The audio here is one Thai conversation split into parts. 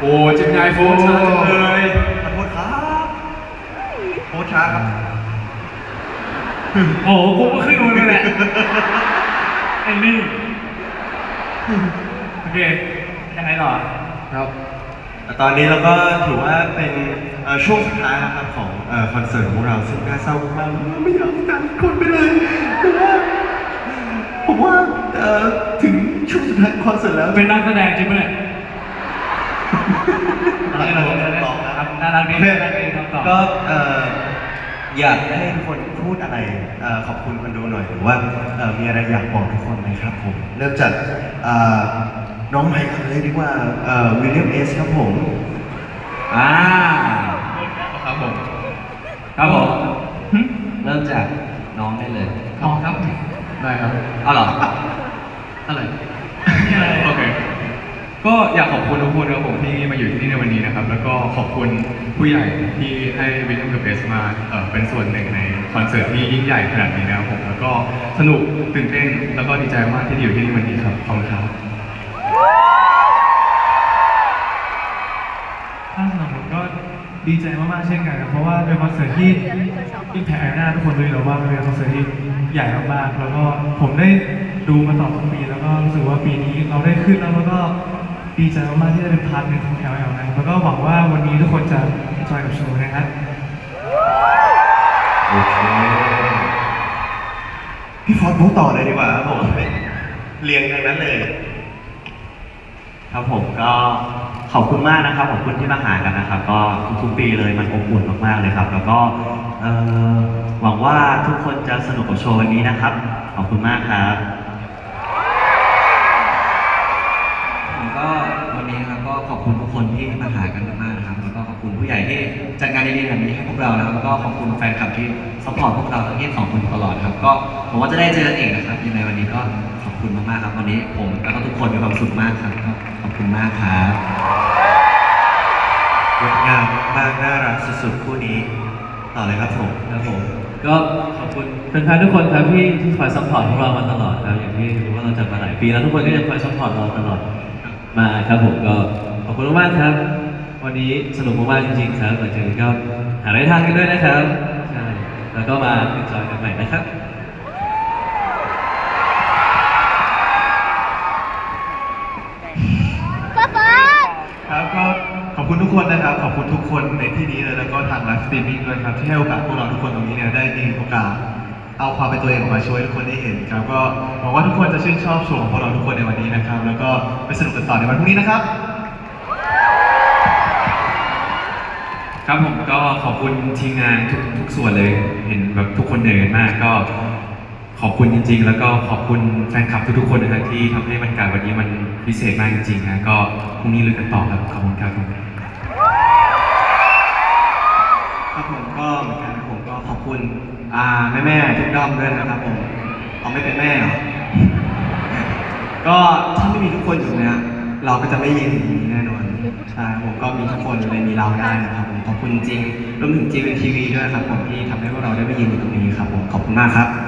มาแล้วโอ้เจมินายโฟนช้าจังเลยขอโทษครับโคตรช้าครับโอ้โหกูก็ขึ้นมาเลยแหละไอ้นี่โอเคยังไงต่อครับตอนนี้เราก็ถือว่าเป็นเอ่อช่วงสุดท้ายนะครับของเอ่อคอนเสิร์ตของเราซึ่งน่าเศร้ามากๆไม่อยากตัดคนไปเลยแต่ว่าผมว่าเอ่อถึงช่วงสุดท้ายของคอนเสิร์ตแล้ว เป็นนักแสดงจริงปะเนี่ย อะไรนะผมจะตอบนะครับน่ารักดีโอเคน่ารักดีคำตอบ ก็เอ่ออยากให้ทุกคนพูดอะไรเอ่อขอบคุณคนดูหน่อยหรือว่าเอ่อมีอะไรอยากบอกทุกคนไหมครับผมเริ่มจากเอ่อน้องใหม่กันเลยดีกว่าวิลเลียมเอสครับผมอ่าครับผม ครับผมเริ่มจากน้องได้เลยอ๋อครับ ได้ครับ เอาเหรออะไร โอเค ก็อยากขอบคุณทุกคนครับผมที่มาอยู่ที่นี่ในวันนี้นะครับ แล้วก็ขอบคุณผู้ใหญ่ที่ให้วิลเลียมกับเบสมาเอ่อเป็นส่วนหนึ่งในคอนเสิร์ตที่ยิ่งใหญ่ขนาดนี้นะครับผมแล้วก็สนุกตื่นเต้นแล้วก็ดีใจมากที่ได้อยู่ที่นี่วันนี้ครับขอบคุณครับถ้าสำหรับผมก็ดีใจมากๆเช่นกันครับเพราะว่าเป็นคอนเสิร์ตที่อิมแพคหน้าทุกคนรู้อยู่แล้วว่าเป็นคอนเสิร์ตที่ใหญ่มากๆแล้วก็ผมได้ดูมาต่อทุกปีแล้วก็รู้สึกว่าปีนี้เราได้ขึ้นแล้วแล้วก็ ดีใจมากๆที่ได้เป็นพาร์ทหนึ่งของ LL นะครับแล้วก็หวังว่าวันนี้ทุกคนจะจอยกับโชว์นะครับโอเคพี่ฟอสพูดต่อเลยดีกว่าครับผมเรียงทางนั้นเลย ครับผมก็ขอบคุณมากนะครับขอบคุณที่มาหากันนะครับ ก็ทุกๆปีเลยมันอบอุ่นมากๆเลยครับ แล้วก็หวังว่าทุกคนจะสนุกกับโชว์วันนี้นะครับ ขอบคุณมากครับ ผมก็วันนี้นะครับก็ขอบคุณทุกคนที่มาหากันมากๆนะครับ แล้วก็ขอบคุณผู้ใหญ่ที่จัดงานดีๆแบบนี้ให้พว ก็ขอบคุณแฟนคลับที่ซัพพอร์ตพวกเราทั้ง22คนตลอดครับ ก็ผมว่าจะได้เจอกันอีกนะครับยังไงวันนี้ก็ขอบคุณมากๆครับ วันนี้ผมแล้วก็ทุกคนมีความสุขมากครับก็ขอบคุณมากครับงดงามมากๆน่ารักสุดๆคู่นี้ต่อเลยครับผมครับผมก็ขอบคุณแฟนๆทุกคนครับที่ที่คอยซัพพอร์ตพวกเรามาตลอดครับอย่างที่รู้ว่าเราจัดมาหลายปีแล้วทุกคนก็ยังคอยซัพพอร์ตเราตลอดมาครับผมก็ขอบคุณมากๆครับ วันนี้สนุกมากๆจริงๆครับหลังจากนี้ก็ หาอะไรทานกันด้วยนะครับ ใช่ แล้วก็มาเอ็นจอยกันใหม่นะครับครับก็ขอบคุณทุกคนนะครับ ขอบคุณทุกคนในที่นี้เลยแล้วก็ทางไลฟ์สตรีมมิ่งด้วยครับ ที่ให้โอกาสพวกเราทุกคนตรงนี้เนี่ยได้มีโอกาสเอาความเป็นตัวเองออกมาโชว์ให้ทุกคนได้เห็นครับก็หวังว่าทุกคนจะชื่นชอบโชว์ของพวกเราทุกคนในวันนี้นะครับ แล้วก็ไปสนุกกันต่อในวันพรุ่งนี้นะครับ ครับผมก็ขอบคุณทีมงานทุกทุกส่วนเลย เห็นแบบทุกคนเหนื่อยกันมากก็ขอบคุณจริง ๆ แล้วก็ขอบคุณแฟนคลับทุกๆคนนะครับที่ทำให้บรรยากาศวันนี้มันพิเศษมากจริงๆนะก็พรุ่งนี้ลุยกันต่อครับขอบคุณครับผมครับผมก็เหมือนกันครับผมก็ขอบคุณอ่าแม่แม่ๆทุกด้อมด้วยนะครับผมเอาไม่เป็นแม่เหรอก็ถ้าไม่มีทุกคนอยู่เนี่ยเราก็จะไม่ยืนอยู่ตรงนี้แน่นอนใช่ผมก็มีทุกคนเลยมีเราได้นะครับ ขอบคุณจริงรวมถึงจีวีทีวีด้วยครับผมที่ทำให้พวกเราได้มายืนอยู่ตรงนี้ครับผมขอบคุณมากครับ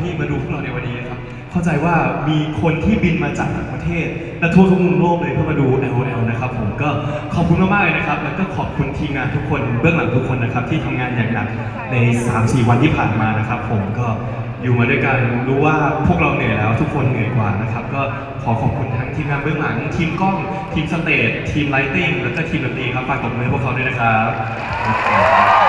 ที่มาดูพวกเราในวันนี้นะครับ เข้าใจว่ามีคนที่บินมาจากต่างประเทศ และทั่วทุกมุมโลกเลยเพื่อมาดู LOL นะครับผมก็ขอบคุณมากๆเลยนะครับ แล้วก็ขอบคุณทีมงานทุกคนเบื้องหลังทุกคนนะครับ ที่ทำงานอย่างหนักใน 3-4 วันที่ผ่านมานะครับ ผมก็อยู่มาด้วยกันรู้ว่าพวกเราเหนื่อยแล้วทุกคนเหนื่อยกว่านะครับ ก็ขอขอบคุณทั้งทีมงานเบื้องหลัง ทีมกล้องทีมสเตจทีมไลติ้งแล้วก็ทีมดนตรีครับฝากตบมือให้พวกเขาด้วยนะครับ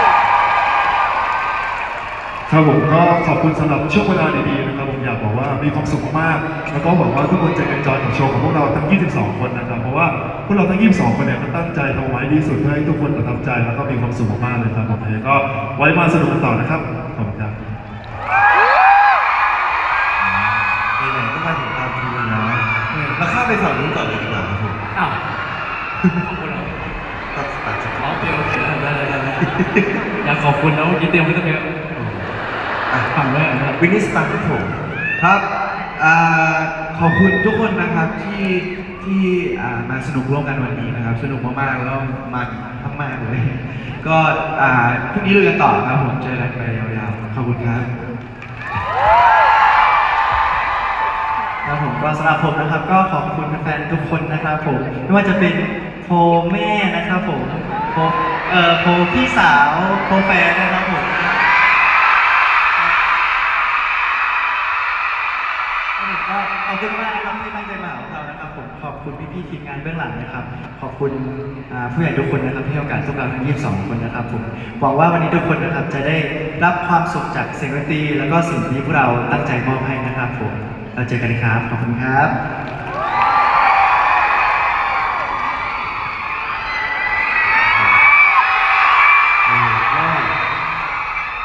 ครับผมก็ขอบคุณสำหรับช่วงเวลาดีๆนะครับผมอยากบอกว่ามีความสุขมากๆแล้วก็หวังว่าทุกคนจะเอนจอยกับโชว์ของพวกเราทั้ง 22 คนนะครับเพราะว่าพวกเราทั้ง 22 คนเนี่ยก็ตั้งใจทำไว้ดีสุดเพื่อให้ทุกคนประทับใจแล้วก็มีความสุขมากๆเลยครับผมยังไงก็ไว้มาสนุกกันต่อนะครับขอบคุณครับไหนๆก็มาถึงตามพีแล้วเราข้ามไปฝั่งนู้นก่อนเลยดีกว่าครับผมอ้าวขอบคุณครับอยากขอบคุณแล้วเมื่อกี้เตรียมไว้ตั้งเยอะ ฟังด้วยอะวินนี่สตาร์ครับผมครับอ่าขอบคุณทุกคนนะครับที่ที่อ่ามาสนุกร่วมกันวันนี้นะครับ สนุกมากๆแล้วมันมากๆเลย ก็อ่าพรุ่งนี้ลุยกันต่อครับผมเจอกันไปยาวๆขอบคุณครับครับผมก็สำหรับผมนะครับ ก็ขอบคุณแฟนๆทุกคนนะครับผมไม่ว่าจะเป็นโพแม่นะครับผมโพเอ่อโพพี่สาวโพแฟนนะครับผมครับผมก็ขอบคุณมากนะครับที่ตั้งใจมาของเรานะครับผมขอบคุณพี่ๆ ทีมงานเบื้องหลังนะครับ ขอบคุณผู้ใหญ่ทุกคนนะครับที่ให้โอกาสพวกเราทั้ง 22 คนนะครับผมหวังว่าวันนี้ทุกคนนะครับจะได้รับความสุขจากเสียงดนตรีแล้วก็สิ่งที่พวกเราตั้งใจมอบให้นะครับผมเราเจอกันครับ ขอบคุณครับ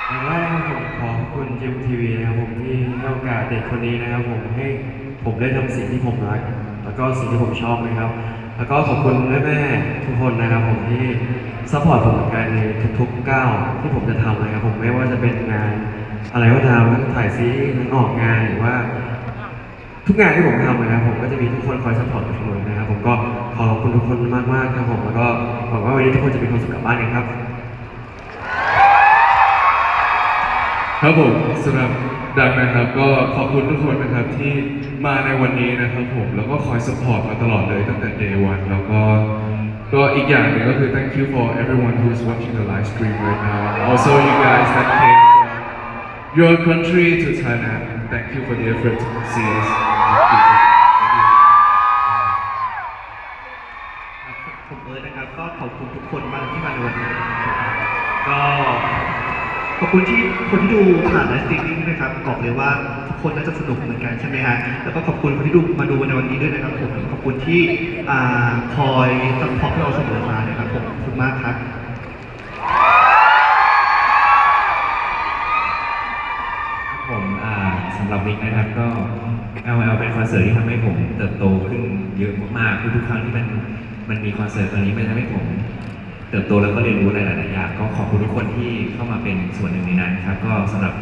อย่างแรกนะครับผมขอบคุณจิมทีวีนะครับผมที่ให้โอกาสเด็กคนนี้นะครับผมให้ผมได้ทำสิ่งที่ผมรัก แล้วก็สิ่งที่ผมชอบนะครับ แล้วก็ขอบคุณแม่ๆทุกคนนะครับผมที่ซัพพอร์ตผมเหมือนกันในทุกๆก้าวที่ผมจะทำนะครับผมไม่ว่าจะเป็นงาน อะไรก็ตามทั้งถ่ายซีรีส์ทั้งออกงานหรือว่า ทุกงานที่ผมทำนะครับผมก็จะมีทุกคนคอยซัพพอร์ตผมเสมอนะครับผมก็ขอขอบคุณทุกคนมากๆครับผมแล้วก็หวังว่าวันนี้ทุกคนจะมีความสุขกลับบ้านกันครับ ครับผมสำหรับ ดังนะครับก็ขอบคุณทุกคนนะครับที่มาในวันนี้นะครับผมแล้วก็คอยสปอร์ตมาตลอดเลยตั้งแต่ day one แล้วก็ก็อีกอย่างหนึงก็คือ thank you for everyone who's watching the live stream right now also you guys that came from your country to Thailand thank you for the effort to see us ผมเอิร์ธนะครับก็ขอบคุณทุกคนมากที่มาในวันนี้ก็ขอบคุณที่ คนที่ดูผ่านไลฟ์สตรีมมิ่งนะครับบอกเลยว่าทุกคนน่าจะสนุกเหมือนกันใช่ไหมฮะแล้วก็ขอบคุณคนที่ดูมาดูในวันนี้ด้วยนะครับผมขอบคุณที่อ่าคอยซัพพอร์ตเราเสมอมานะครับผมขอบคุณมากครับผมอ่าสำหรับวิกนะครับก็ LL เป็นคอนเสิร์ตที่ทำให้ผมเติบโตขึ้นเยอะมากๆทุกๆครั้งที่มันมันมีคอนเสิร์ตครั้งนี้มันทำให้ผม เติบโตแล้วก็เรียนรู้อะไรหลายๆอย่างก็ขอบคุณทุกคนที่เข้ามาเป็นส่วนหนึ่งในนั้นครับ ก็สำหรับ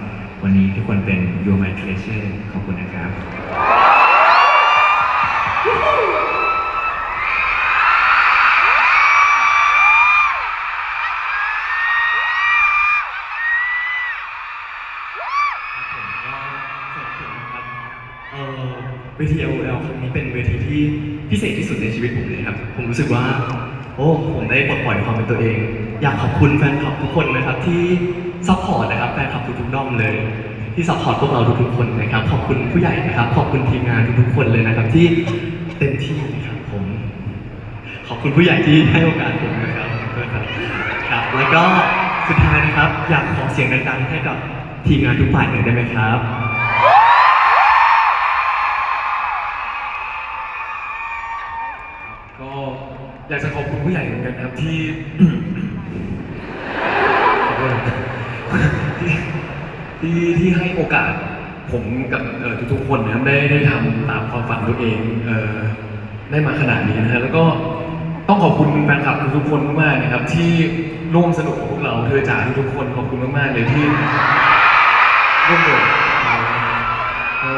วันนี้ทุกคนเป็น You My Treasure ขอบคุณนะครับ เอ่อเวที LOL ครั้งนี้เป็นเวทีที่พิเศษที่สุดในชีวิตผมเลยครับ ผมรู้สึกว่า โอ้ผมได้ปลดปล่อยความเป็นตัวเอง อยากขอบคุณแฟนคลับทุกคนนะครับที่ซัพพอร์ตนะครับแฟนคลับทุกๆด้อมเลย ที่ซัพพอร์ตพวกเราทุกๆคนนะครับขอบคุณผู้ใหญ่นะครับ ขอบคุณทีมงานทุกๆคนเลยนะครับที่เต็มที่นะครับผม ขอบคุณผู้ใหญ่ที่ให้โอกาสผมนะครับด้วยครับครับแล้วก็สุดท้ายนะครับ อยากขอเสียงดังๆให้กับทีมงานทุกฝ่ายหน่อยได้ไหมครับ อยากจะขอบคุณผู้ใหญ่เหมือนกันนะครับที่ ขอโทษนะครับที่ที่ให้โอกาสผมกับเอ่อทุกๆคนนะครับได้ได้ทำตามความฝันตัวเองเอ่อได้มาขนาดนี้นะฮะแล้วก็ต้องขอบคุณแฟนคลับทุกๆคนมากๆนะครับ ที่ร่วมสนุกกับพวกเราเธอจ๋าทุกๆคนขอบคุณมากๆเลยที่ร่วมโดดเรานะครับก็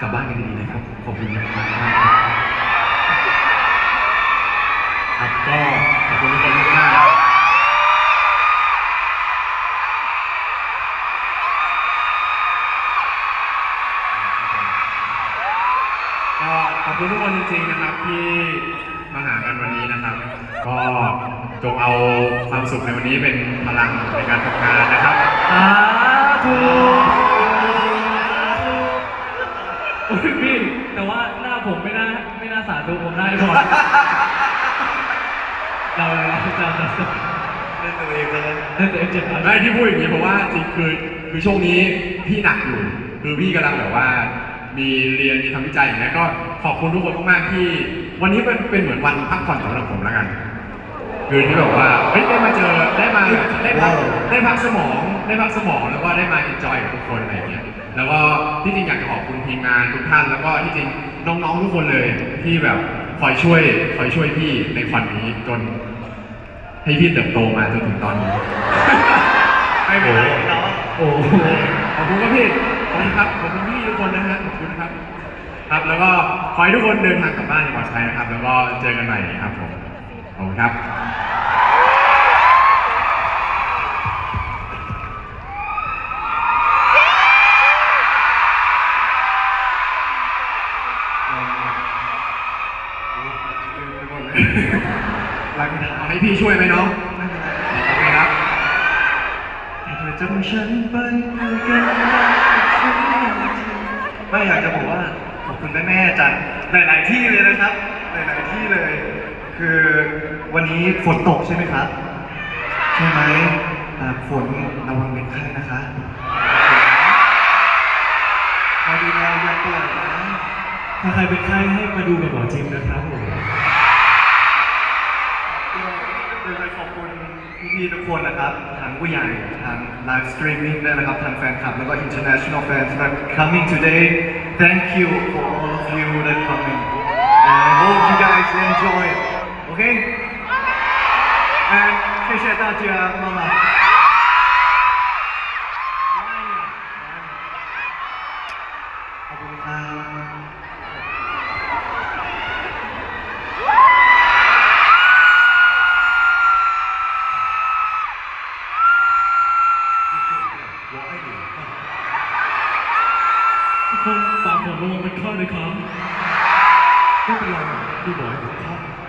กลับบ้านกันดีๆนะครับ ขอบคุณมากๆ ครับก็ขอบคุณทุกคนมากๆ ก็ขอบคุณทุกคนจริงๆนะครับที่มาหากันวันนี้นะครับ ก็จงเอาความสุขในวันนี้เป็นพลังในการทำงานนะครับสาธุโอ้ยพี่แต่ว่าหน้าผมไม่น่าไม่น่าสาธุผมได้พอเรา เราเราเราเล่นตัวเองเลยเล่นตัวเองเจ็บไม่ที่พูดอย่างนี้เพราะว่าจริงคือคือช่วงนี้พี่หนักอยู่ คือพี่กำลังแบบว่า มีเรียนมีทำวิจัยอย่างเงี้ยก็ขอบคุณทุกคนมากๆที่ วันนี้เป็นเป็นเหมือนวันพักผ่อนสำหรับผมแล้วกัน คือที่แบบว่าเฮ้ยได้มาเจอได้มาได้พักได้พักสมองได้พักสมองแล้วก็ได้มาเอนจอยกับทุกคนอะไรอย่างเงี้ยแล้วก็ที่จริงอยากจะขอบคุณทีมงานทุกท่าน แล้วก็ที่จริงน้องๆทุกคนเลยที่แบบคอยช่วยคอยช่วยพี่ในควันนี้จน ให้พี่เติบโตมาจนถึงตอนนี้ ไม่เป็นไรเนาะโอ้โหขอบคุณครับพี่ ขอบคุณครับ ขอบคุณพี่ทุกคนนะฮะ ขอบคุณครับ ครับ แล้วก็ขอให้ทุกคนเดินทางกลับบ้านอย่างปลอดภัยนะครับ แล้วก็เจอกันใหม่ครับผม ขอบคุณครับ ให้พี่ช่วยไหมน้องไม่เป็นไรโอเคครับเธอจำฉันไปด้วยกันไม่อยากจะบอกว่าขอบคุณแม่ๆจากหลายๆที่เลยนะครับ หลายๆที่เลย คือวันนี้ฝนตกใช่ไหมครับ ใช่ไหมแต่ฝนระวังเป็นไข้นะคะคอยดูแลอย่าป่วยนะถ้าใครเป็นไข้ให้มาดูกับหมอจิมนะครับผม ขอบคุณพี่ๆทุกคนนะครับทางผู้ใหญ่ทางไลฟ์สตรีมมิ่งด้วยนะครับทางแฟนคลับแล้วก็ international fans that coming today thank you for all of you that coming and I hope you guys enjoy it okay and 谢谢大家妈妈 ทุกคนฝากผมระวังเป็นข้อนะครับไม่เป็นไรหรอกพี่บอยผมชอบขอบ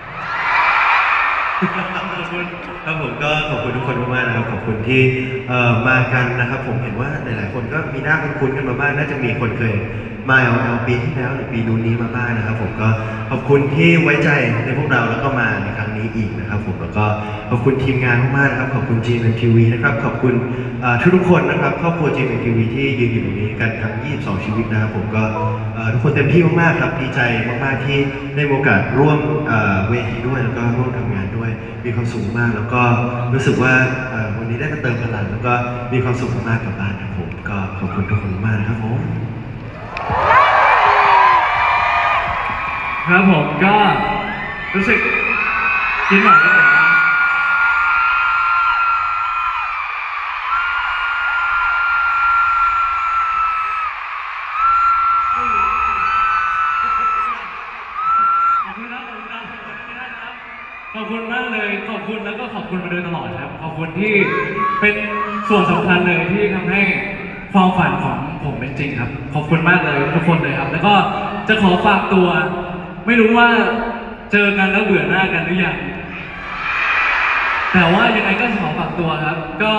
ครับผมก็ขอบคุณทุกคนมากๆนะครับขอบคุณที่เอ่อมากันนะครับ ผมเห็นว่าหลายๆคนก็มีหน้าคุ้นๆกันมาบ้างน่าจะมีคนเคยมาเอาเอาปีที่แล้วหรือปีนู้นนี้มาบ้างนะครับ ผมก็ขอบคุณที่ไว้ใจในพวกเราแล้วก็มาในครั้งนี้อีกนะครับ ผมแล้วก็ขอบคุณทีมงานมากๆนะครับขอบคุณ GMMTV นะครับขอบคุณเอ่อทุกๆคนนะครับครอบครัว GMMTV ที่ยืนอยู่ตรงนี้กันทั้ง 22 ชีวิตนะครับ ผมก็ ทุกคนเต็มที่มากๆครับดีใจมากๆที่ได้มีโอกาสร่วมเวทีด้วยแล้วก็ร่วมทำงานด้วย มีความสุขมาก แล้วก็รู้สึกว่าวันนี้ได้มาเติมพลังแล้วก็มีความสุขมากกับบ้านครับผมก็ขอบคุณทุกคนมากนะครับผมครับผมก็รู้สึกคิดหน่อยก็ ขอบคุณมากเลยทุกคนเลยครับ แล้วก็จะขอฝากตัว ไม่รู้ว่าเจอกันแล้วเบื่อหน้ากันหรือยังแต่ว่ายังไงก็ขอฝากตัวครับ ก็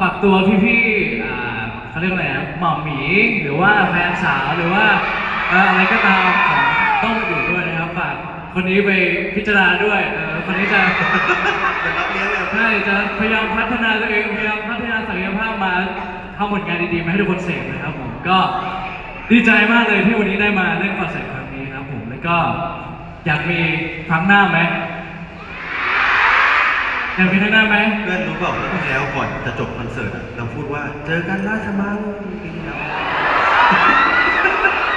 ฝากตัวพี่ๆอ่าเขาเรียกว่าอะไรนะหม่อมหมีหรือว่าแฟนสาวหรือว่าเอ่ออะไรก็ตามของต้องอยู่ด้วยนะครับฝากคนนี้ไปพิจารณาด้วยเออคนนี้จะเป็นรับเลี้ยงเลยใช่จะพยายามพัฒนาตัวเองพยายามพัฒนาศักยภาพมาทำผลงานดีๆมาให้ทุกคนเสพนะครับผมก็ ดีใจมากเลยที่วันนี้ได้มาเล่นคอนเสิร์ตครั้งนี้ครับผม แล้วก็อยากมีครั้งหน้าไหมอยากมีครั้งหน้าไหมเพื่อนรู้เปล่าว่าที่แล้วก่อนจะจบคอนเสิร์ตอะเราพูดว่าเจอกันราชมังปีที่แล้ว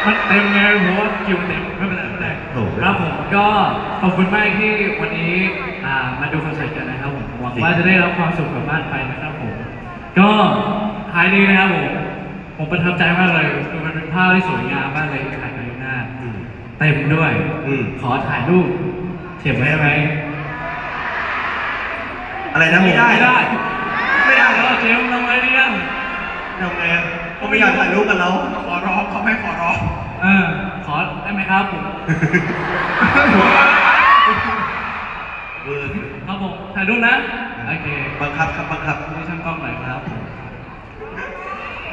มันเต็มไงเพราะว่าคิวมันเต็มไม่เป็นไรไม่เป็นไรโอ้โห ครับผมก็ขอบคุณมากที่วันนี้อ่ามาดูคอนเสิร์ตกันนะครับผมหวังว่าจะได้รับความสุขกลับบ้านไปนะครับผม ก็ท้ายนี้นะครับผมผมประทับใจมากเลยคือมันเป็น ภาพที่สวยงามมากเลยถ่ายในหน้าอืมเต็มด้วย อืมขอถ่ายรูปเก็บไว้ได้ไหมอะไรนะไม่ได้ไม่ได้ไม่ได้แล้วเจมส์ทำไงดีอะทำไงอะเขาไม่อยากถ่ายรูปกับเราขอร้องเขาไม่ขอร้องเออขอได้ไหมครับผมเวอร์ครับผมถ่ายรูปนะโอเคบังคับครับบังคับ ให้ช่างกล้องหน่อยครับผม